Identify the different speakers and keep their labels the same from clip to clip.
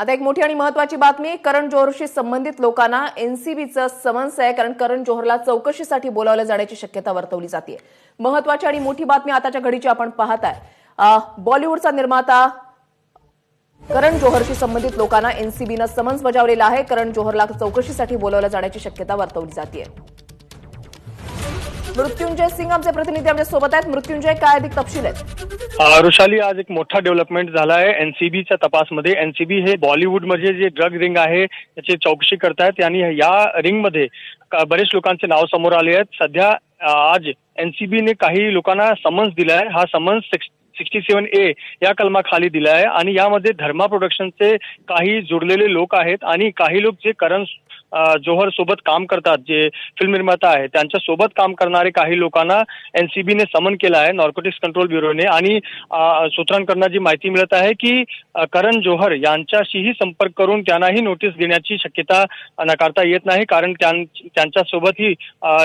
Speaker 1: आता एक मोठी आणि महत्वाची बातमी करण जोहरशी संबंधित लोकांना एनसीबीचं समन्स आहे कारण करण जोहरला चौकशीसाठी बोलावलं जाण्याची शक्यता वर्तवली जाते महत्वाची आणि मोठी बातमी आताच्या घडीची आपण पाहत आहे बॉलिवूडचा निर्माता करण जोहरशी संबंधित लोकांना एनसीबीनं समन्स बजावलेला आहे. करण जोहरला चौकशीसाठी बोलावलं जाण्याची शक्यता वर्तवली जाते मृत्युंजय सिंग आमचे प्रतिनिधी आमच्यासोबत आहेत. मृत्युंजय काय अधिक तपशील आहेत?
Speaker 2: ऋषाली आज एक मोठा डेव्हलपमेंट झाला आहे एनसीबीच्या तपासमध्ये एनसीबी हे बॉलिवूडमध्ये जे ड्रग रिंग आहे त्याची चौकशी करतायत. आणि या रिंगमध्ये बरेच लोकांचे नाव समोर आले आहेत. सध्या आज एनसीबीने काही लोकांना समन्स दिला आहे हा समन्स सिक्स्टी सेवन ए या कलमाखाली दिला आहे आणि यामध्ये धर्मा प्रोडक्शनचे काही जुडलेले लोक आहेत. आणि काही लोक जे करण जोहर सोबत काम करतात जे फिल्म निर्माता आहे त्यांच्यासोबत काम करणारे काही लोकांना एनसीबीने समन केलं आहे नॉर्कोटिक्स कंट्रोल ब्युरोने आणि अ, सूत्रांकडनं जी माहिती मिळत आहे की करण जोहर यांच्याशीही संपर्क करून त्यांनाही नोटीस देण्याची शक्यता नाकारता येत नाही कारण त्यां- त्यांच्यासोबतही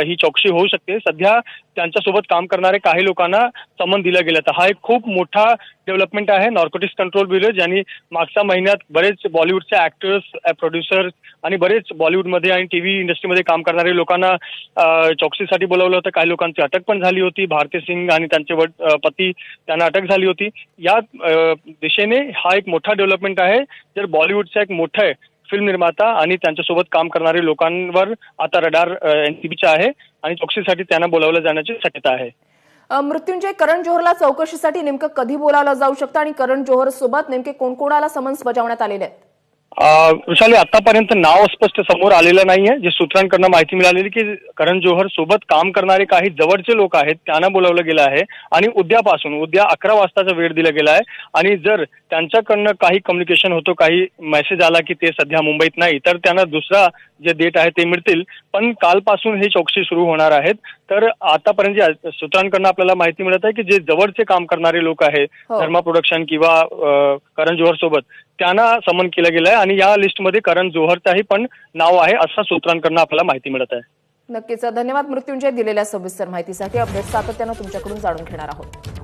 Speaker 2: ही चौकशी होऊ शकते. सध्या त्यांच्यासोबत काम करणारे काही लोकांना समन दिलं गेलं तर हा एक खूप मोठा डेव्हलपमेंट आहे. नॉर्कोटिक्स कंट्रोल ब्युरो ज्यांनी मागच्या महिन्यात बरेच बॉलिवूडचे ऍक्टर्स प्रोड्युसर्स आणि बरेच बॉलिवूडमध्ये आणि टीव्ही इंडस्ट्रीमध्ये काम करणारे लोकांना eh, चौकशीसाठी बोलावलं होतं. काही लोकांची अटक पण झाली होती. भारती सिंग आणि त्यांचे eh, पती त्यांना अटक झाली होती. या eh, दिशेने हा एक मोठा डेव्हलपमेंट आहे. जर बॉलिवूडचा एक मोठा आहे फिल्म निर्माता आणि त्यांच्यासोबत काम करणारे लोकांवर आता रडार एनसीबीचा आहे आणि चौकशीसाठी त्यांना बोलावलं जाण्याची शक्यता आहे.
Speaker 1: मृत्युंजय करण जोहरला चौकशीसाठी नेमकं कधी बोलावलं जाऊ शकतं आणि करण जोहर सोबत नेमके कोणकोणाला समन्स बजावण्यात आलेले आहेत?
Speaker 2: अ, आतापर्यंत नाव स्पष्ट समोर आलेलं नाहीये. जे सूत्रांकडनं माहिती मिळालेली की करण जोहर सोबत काम करणारे काही जवळचे लोक आहेत त्यांना बोलावलं गेलं आहे. आणि उद्यापासून उद्या अकरा वाजताचा वेळ दिला गेला आहे. आणि जर त्यांच्याकडनं काही कम्युनिकेशन होतो काही मेसेज आला की ते सध्या मुंबईत नाही तर त्यांना दुसरा जे डेट आहे ते मिळतील. पण कालपासून ही चौकशी सुरू होणार आहेत. तर आतापर्यंत जे सूत्रांकडनं आपल्याला माहिती मिळत आहे की जे जवळचे काम करणारे लोक आहेत
Speaker 1: हो.
Speaker 2: धर्मा प्रोडक्शन किंवा करण जोहर सोबत त्यांना समन केलं गेलं आहे आणि या लिस्टमध्ये करण जोहरचाही पण नाव आहे असं सूत्रांकडनं आपल्याला माहिती मिळत आहे.
Speaker 1: नक्कीच. धन्यवाद मृत्युंजय दिलेल्या सविस्तर माहितीसाठी. अपडेट सातत्यानं तुमच्याकडून जाणून घेणार आहोत.